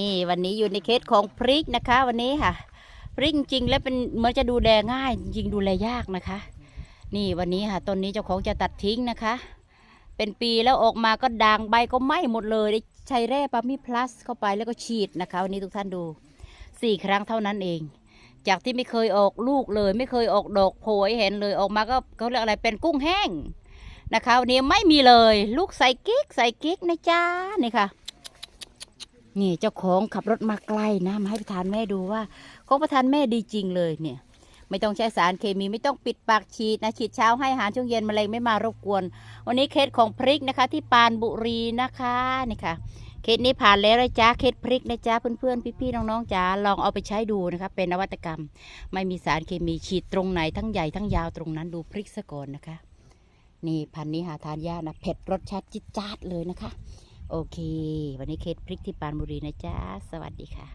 นี่วันนี้อยู่ในเคสของพริกนะคะ วันนี้ค่ะ พริกจริงแล้วเป็นเหมือนจะดูแลง่าย จริงดูแลยากนะคะ นี่วันนี้ค่ะต้นนี้เจ้าของจะตัดทิ้งนะคะ เป็นปีแล้วออกมาก็ด่างใบก็ไหม้หมดเลยได้ใช้แร่ปามิพลัสเข้าไปแล้วก็ฉีดนะคะ วันนี้ทุกท่านดูสี่ครั้งเท่านั้นเอง จากที่ไม่เคยออกลูกเลย ไม่เคยออกดอกโผยเห็นเลยออกมาก็เขาเรียกอะไรเป็นกุ้งแห้งนะคะวันนี้ไม่มีเลย ลูกใส่กิ๊กใส่กิ๊กนะจ้านี่ค่ะ นี่เจ้าของขับรถมาไกลนะมาให้ประธานแม่ดูว่าของประธานแม่ดีจริงเลยเนี่ย ไม่ต้องใช้สารเคมีไม่ต้องปิดปากฉีดนะฉีดเช้าให้อาหารช่วงเย็นแมลงไม่มารบกวน วันนี้เคสของพริกนะคะ ที่ปานบุรีนะคะนี่ค่ะเคสนี้ผ่านแล้วนะจ้าเคสพริกนะจ้าเพื่อนๆพี่ๆน้องๆจ้าลองเอาไปใช้ดูนะคะเป็นนวัตกรรม ไม่มีสารเคมีฉีดตรงไหนทั้งใหญ่ทั้งยาวตรงนั้นดูพริกซะก่อนนะคะ นี่พันนี้หาทานยากนะเผ็ดรสชาติจิดจาดเลยนะคะ โอเค วันนี้เคสพริกที่ปานบุรีนะจ๊ะ สวัสดีค่ะ